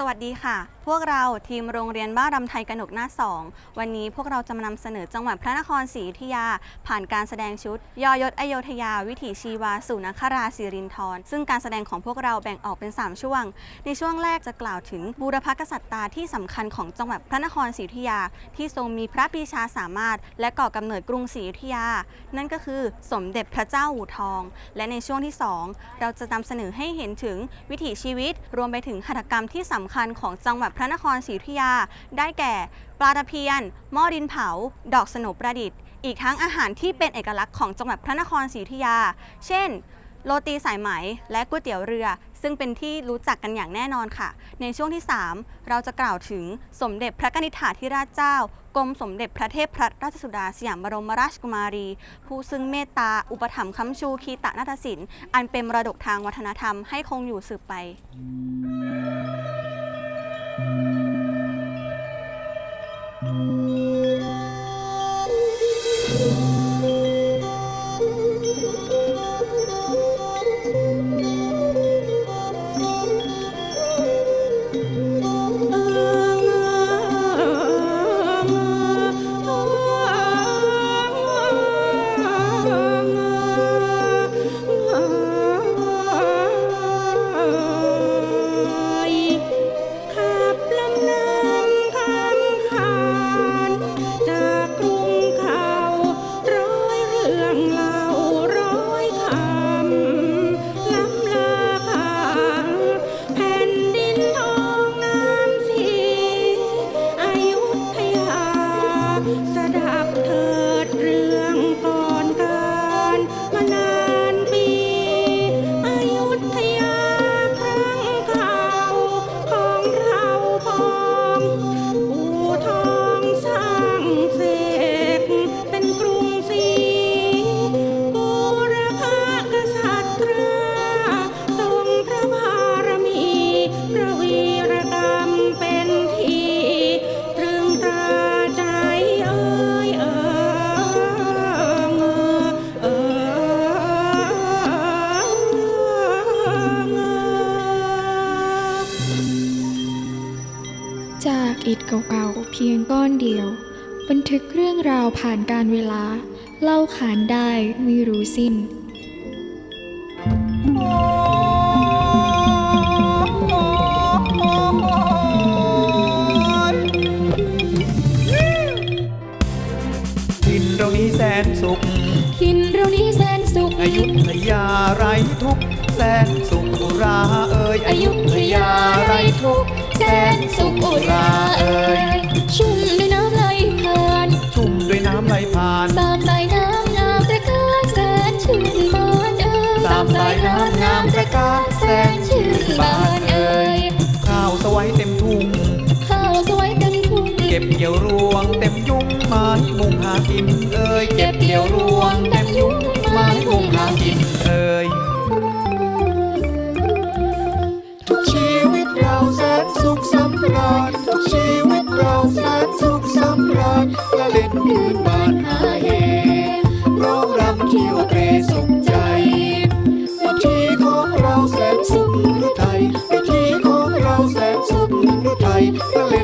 สวัสดีค่ะ พวกเราทีมโรงเรียนบ้านรำไทยกนกหน้าสองวันนี้พวกเราจะมานำเสนอจังหวัดพระนครศรีอยุธยา ผ่านการแสดงชุด ยอยศอโยธยา วิถีชีวาสู่นคราศิรินทรซึ่งการแสดงของพวกเราแบ่งออกเป็น 3 ช่วง ในช่วงแรกจะกล่าวถึงบูรพกษัตริย์ตาที่สำคัญของจังหวัดพระนครศรีอยุธยา ที่ทรงมีพระปีชาสามารถ และก่อกำเนิดกรุงศรีอยุธยา นั่นก็คือสมเด็จพระเจ้าอู่ทอง และในช่วงที่ 2 เราจะนำเสนอให้เห็นถึงวิถีชีวิต รวมไปถึงหัตถกรรมที่สำคัญของจังหวัดพระนครศรีอยุธยา ได้แก่ ปลาตะเพียน หม้อดินเผา ดอกสโหนประดิษฐ์ อีกทั้งอาหารที่เป็นเอกลักษณ์ของจังหวัดพระนครศรีอยุธยา เช่น โรตีสายไหม และก๋วยเตี๋ยวเรือ ซึ่งเป็นที่รู้จักกันอย่างแน่นอนค่ะ ในช่วงที่ 3 เราจะกล่าวถึงสมเด็จพระกนิษฐาธิราชเจ้ากรมสมเด็จพระเทพพระราชสุดาสยามบรมราชกุมารี ผู้ซึ่งเมตตา อุปถัมภ์ค้ำชูคีตะนาฏศิลป์อันเป็นมรดกทางวัฒนธรรมให้คงอยู่สืบไป เก่าๆ เพียงก้อนเดียว บันทึกเรื่องราวผ่านการเวลา เล่าขานได้ไม่รู้สิ้นทินเรานี้แสนสุข หินเรานี้แสน สุขอยุธยาไรทุกข์แสนสุขอุราเอ่ยอยุธยาไรทุกข์แสนสุขอุราเอ่ยชุ่มด้วยน้ำไหลผ่านชุ่มด้วยน้ำไหลผ่านสามสายน้ำงามตระการแสนชื่นบานเอ่ยสามสายน้ำงามตระการแสนชื่นบานเอ่ยข้าวสวัยเต็มทุ่งข้าวสวยเต็มทุ่งเก็บเกี่ยวรวงเต็มยุ้งไม้มุงหากินเอ่ยเก็บเกี่ยวรวงเต็มยุ้งไม้มุ ยินเอ่ยทุกชีวิตเราแสนสุขสำราญทุกชีวิตเราแสนสุขสำราญและเล่นยืนบานหาเฮร้องรำเที่ยวเตรสุขใจวิธีของเราแสนสุขหรือไทยวิธีของเราแสนสุขหรือไทยละเล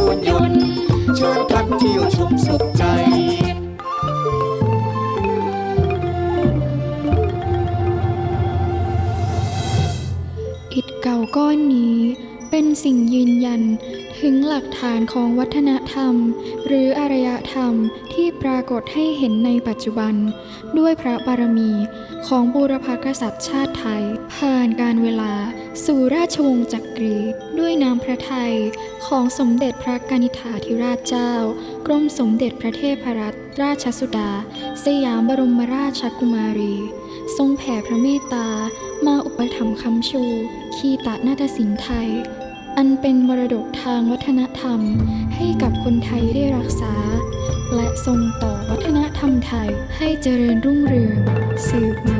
จูนยนต์เชิญกันเที่ยวชมสุขใจอิฐเก่าก้อนนี้เป็นสิ่งยืนยัน ถึงหลักฐานของวัฒนธรรม หรืออารยธรรมที่ปรากฏให้เห็นในปัจจุบัน ด้วยพระบารมีของบูรพกษัตริย์ชาติไทย ผ่านการเวลาสู่ราชวงศ์จักรี ด้วยน้ำพระทัยของสมเด็จพระกนิษฐาธิราชเจ้า กรมสมเด็จพระเทพรัตนราชสุดา สยามบรมราชกุมารี ทรงแผ่พระเมตตา มาอุปถัมภ์คำชู คีตะนาฏศิลป์ไทย อันเป็นมรดกทางวัฒนธรรมให้กับคนไทยได้รักษา และทรงต่อวัฒนธรรมไทยให้เจริญรุ่งเรืองสืบมา